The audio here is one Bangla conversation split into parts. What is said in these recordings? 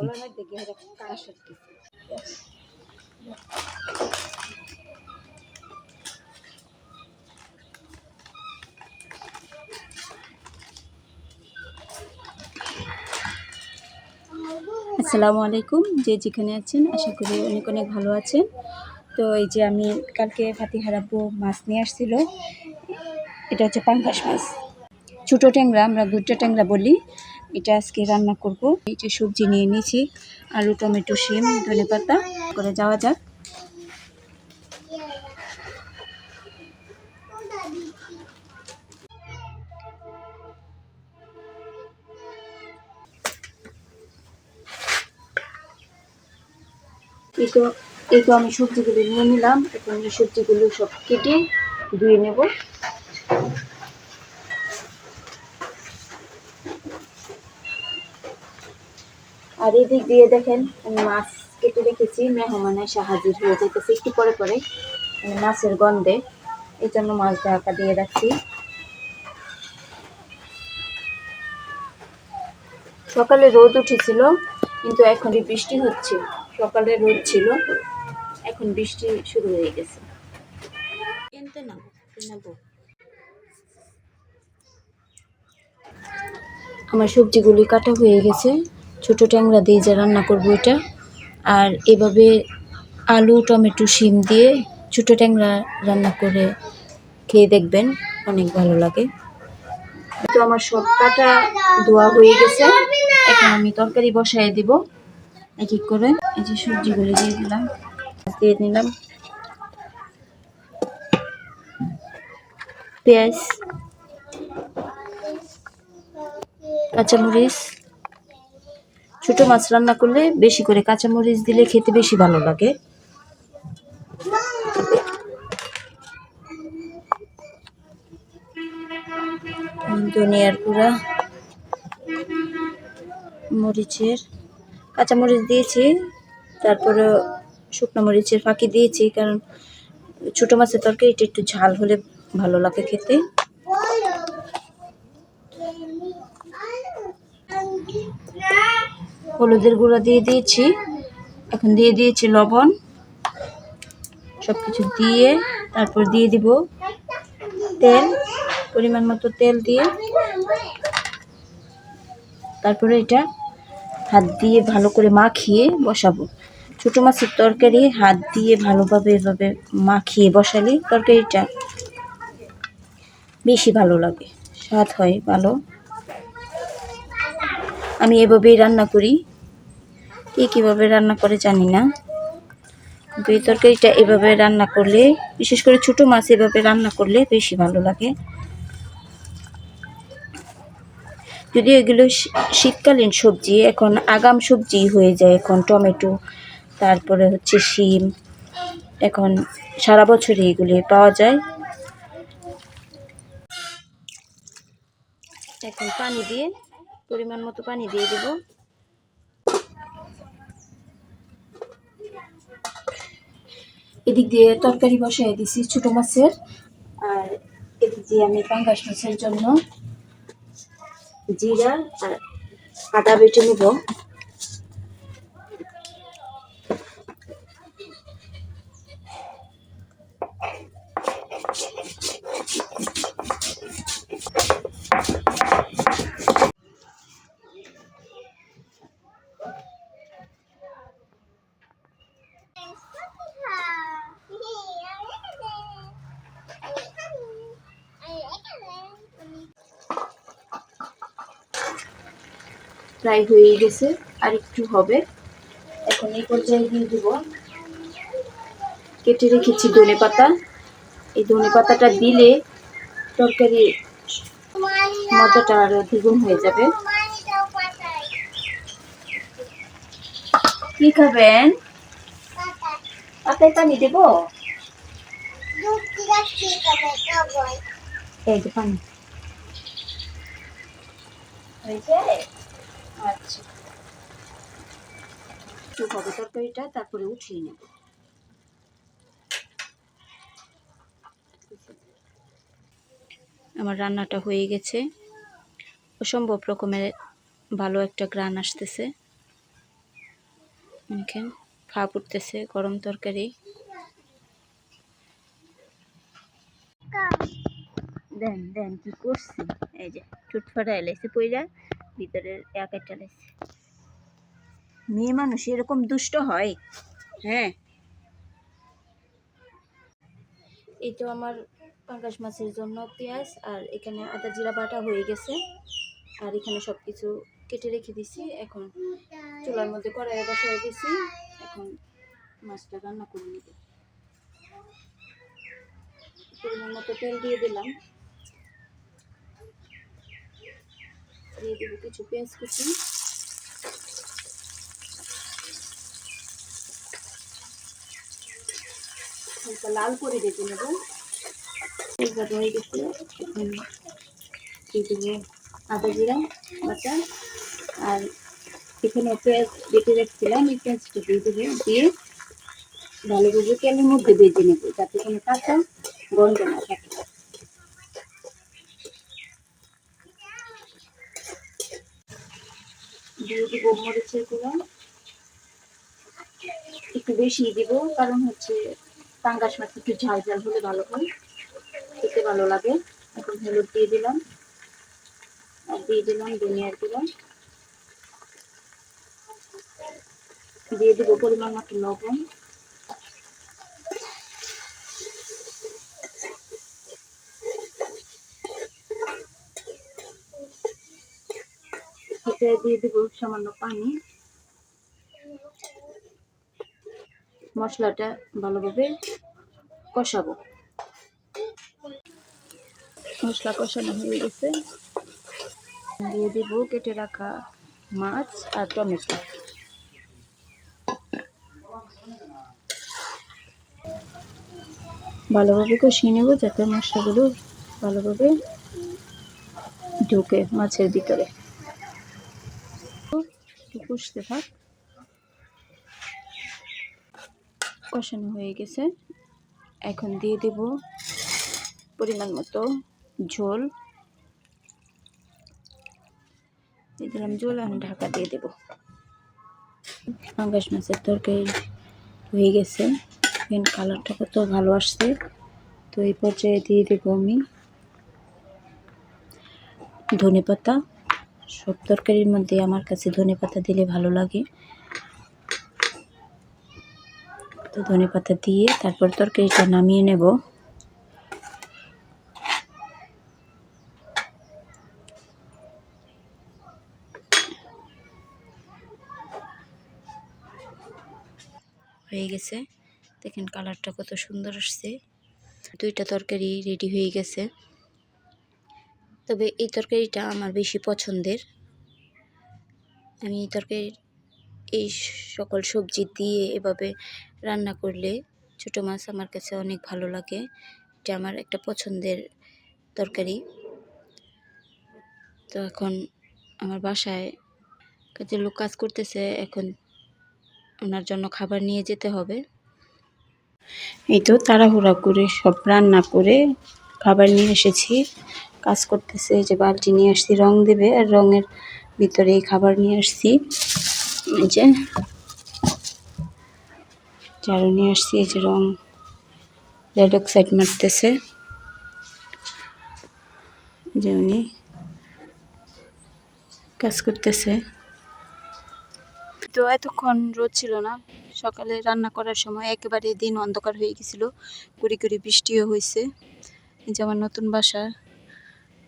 আসসালামু আলাইকুম, যে যেখানে আছেন, আশা করি অনেক অনেক ভালো আছেন। তো এই যে আমি কালকে ফাতিহার আব্বু মাছ নিয়ে আসছিল, এটা হচ্ছে পাঙ্কাশ মাছ। ছোটো ট্যাংরা, আমরা গুট্টা ট্যাংরা বলি। এটা আজকে রান্না করব। এই যে সবজি নিয়ে নিয়েছি, আলু, টমেটো, শিম, ধনে পাতা। করে যাওয়া যাক। এই তো এই তো আমি সবজিগুলো নিয়ে নিলাম। এখন এই সবজিগুলো সব কেটে ধুয়ে নেব। আর এদিক দিয়ে দেখেন মাছ কেটে রেখেছি, মেহমানের হাজির হয়ে যেতেছে একটু পরে পরে মাছের গন্ধে। এই জন্য মাছ ঢাকা দিয়ে রাখছি। সকালে রোদ উঠেছিল, কিন্তু এখন বৃষ্টি হচ্ছে। সকালে রোদ ছিল, এখন বৃষ্টি শুরু হয়ে গেছে। কিনতে না আমার সবজিগুলি কাটা হয়ে গেছে। ছোট ট্যাংরা দিয়ে যা রান্না করব এটা। আর এভাবে আলু, টমেটো, শিম দিয়ে ছোট ট্যাংরা রান্না করে খেয়ে দেখবেন, অনেক ভালো লাগে। তো আমার সব কাটা ধোয়া হয়ে গেছে। এখন আমি তরকারি বসায় দিব। এক এক করে এই যে সবজিগুলো দিয়ে দিলাম। দিয়ে নিলাম পেঁয়াজ, কাঁচামরিচ ছোট মাছ রান্না করলে বেশি করে কাঁচামরিচ দিলে খেতে বেশি ভালো লাগে। ধনিয়ার গুঁড়া, মরিচের, কাঁচামরিচ দিয়েছি তারপরে শুকনো মরিচের ফাঁকি দিয়েছি, কারণ ছোটো মাছের তরকারিটা একটু ঝাল হলে ভালো লাগে খেতে। হলুদের গুঁড়া দিয়ে দিয়েছি। এখন দিয়ে দিয়েছি লবণ। সব কিছু দিয়ে তারপর দিয়ে দিব তেল, পরিমাণ মতো তেল দিয়ে। তারপরে এটা হাত দিয়ে ভালো করে মাখিয়ে বসাবো। ছোটো মাছের তরকারি হাত দিয়ে ভালোভাবে এভাবে মাখিয়ে বসালে তরকারিটা বেশি ভালো লাগে, স্বাদ হয় ভালো। আমি এভাবেই রান্না করি। কে কীভাবে রান্না করে জানি না। কিন্তু এই তরকারিটা এভাবে রান্না করলে, বিশেষ করে ছোটো মাছ এভাবে রান্না করলে বেশি ভালো লাগে। যদিও এগুলো শীতকালীন সবজি, এখন আগাম সবজি হয়ে যায় এখন টমেটো, তারপরে হচ্ছে শিম। এখন সারা বছরই এগুলি পাওয়া যায়। এখন পানি দিয়ে পরিমাণ মতো পানি দিয়ে দেব। এদিক দিয়ে তরকারি বসাই দিছি ছোট মাছের। আর এদিক দিয়ে আমি পাঙ্গাস মাছের জন্য জিরা আর আদা বেটে নেব। প্রায় হয়ে গেছে, আর একটু হবে। এখন এই পর্যায়ে দিয়ে দিব। কেটে রেখেছি ধনে পাতা। এই ধনে পাতাটা দিলে তরকারি মজাটা আরও দ্বিগুণ হয়ে যাবে। কি খাবেন? পাতায় পানি দেব? এই যে পানি। হয়েছে? আচ্ছা। একটু তরকারিটা তারপরে উঠিয়ে নেব। আমার রান্নাটা হয়ে গেছে। অসম্ভব রকমের ভালো একটা গ্রান আসতেছে। দেখেন, ফা পড়তেছে গরম তরকারি। দেন দেন, কি করছি? এই যে টুট ফাটা এলাইছে পইরা। ভিতরের এক একটা মেয়ে মানুষ এরকম দুষ্ট হয়? হ্যাঁ। এই তো আমার পাঙ্গাস মাছের জন্য পেঁয়াজ আর এখানে আদা জিরা বাটা হয়ে গেছে। আর এখানে সব কিছু কেটে রেখে দিছি। এখন চুলার মধ্যে কড়াইয়ে বসাই দিছি। এখন মাছটা রান্না করে নিব। পরিমাণ মতো তেল দিয়ে দিলাম। দিয়ে দেবো কিছু পেঁয়াজ কুচি হালকা লাল করে ভেজে নেব এবার হয়ে গেছে এখন দিয়ে দেবো আদা জিরা বাটা আর এখানে পেঁয়াজ বেটে রাখছিলাম এই পেঁয়াজটা দিয়ে দেবো দিয়ে ভালোভাবে তেলের মধ্যে ভেজে নেব যাতে কোনো কাঁচা গন্ধ না থাকে দিয়ে গোলমরিচের মরিচের গুঁড়া একটু বেশি দিব, কারণ হচ্ছে পাঙ্গাস মাছ একটু ঝাল ঝাল হলে ভালো হয়, খেতে ভালো লাগে। এখন হলুদ দিয়ে দিলাম, আর দিয়ে দিলাম ধনিয়ার দিলাম দিয়ে দিব পরিমাণ মতো লবণ। এতে দিয়ে দিব সামান্য পানি। মশলাটা ভালোভাবে কষাবো। মশলা কষানো হয়ে গেছে। দিয়ে দিব কেটে রাখা মাছ আর টমেটো। ভালোভাবে কষিয়ে নেব যাতে মশলাগুলো ভালোভাবে ঢুকে মাছের ভিতরে। একটু কষতে থাক। কষানো হয়ে গেছে। এখন দিয়ে দেব পরিমাণ মতো ঝোল। দিয়ে দিলাম ঝোল আমি ঢাকা দিয়ে দেব। পাঙ্গাস মাছের তরকারি হয়ে গেছে। এখানে কালারটা কত ভালো আসছে। তো এই পর্যায়ে দিয়ে দেবো আমি ধনে পাতা। সব তরকারির মধ্যে আমার কাছে ধনে পাতা দিলে ভালো লাগে। তো ধনে পাতা দিয়ে তারপর তরকারিটা নামিয়ে নেব। হয়ে গেছে। দেখেন কালারটা কত সুন্দর আসছে। দুইটা তরকারি রেডি হয়ে গেছে। তবে এই তরকারিটা আমার বেশি পছন্দের। আমি এই তরকারি এই সকল সবজি দিয়ে এভাবে রান্না করলে ছোটো মাছ আমার কাছে অনেক ভালো লাগে। এটা আমার একটা পছন্দের তরকারি। তো এখন আমার বাসায় কাজে লোক কাজ করতেছে, এখন ওনার জন্য খাবার নিয়ে যেতে হবে। এই তো তাড়াহুড়া করে সব রান্না করে খাবার নিয়ে এসেছি। কাজ করতেছে যে বালতি নিয়ে আসছি, রং দেবে, আর রঙের ভিতরে এই খাবার নিয়ে আসছি। এই যে ঝাড়ু নিয়ে আসছি, এই যে রং। রেড অক্সাইড মারতেছে। যে উনি কাজ করতেছে। তো এতক্ষণ রোদ ছিল না। সকালে রান্না করার সময় একেবারে দিন অন্ধকার হয়ে গেছিল। কুড়ি কুড়ি বৃষ্টিও হয়েছে। এই যে আমার নতুন বাসা।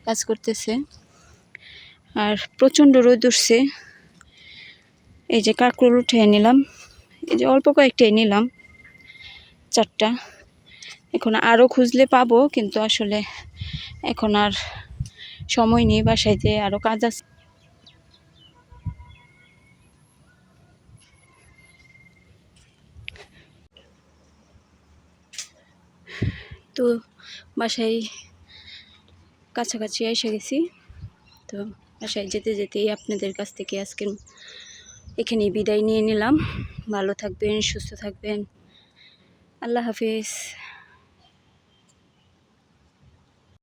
কাজ করতেছে। আর প্রচণ্ড রোদ উঠছে। এই যে কাঁকরোল উঠে নিলাম। এই যে অল্প কয়েকটাই নিলাম। চারটা। এখন আরও খুঁজলে পাবো, কিন্তু আসলে এখন আর সময় নেই বাসায় যে আরও কাজ আছে। তো বাসায় কাছাকাছি এসে গেছি। তো বাসায় যেতে যেতেই আপনাদের কাছ থেকে আজকে এখানেই বিদায় নিয়ে নিলাম। ভালো থাকবেন, সুস্থ থাকবেন। আল্লাহ হাফিজ।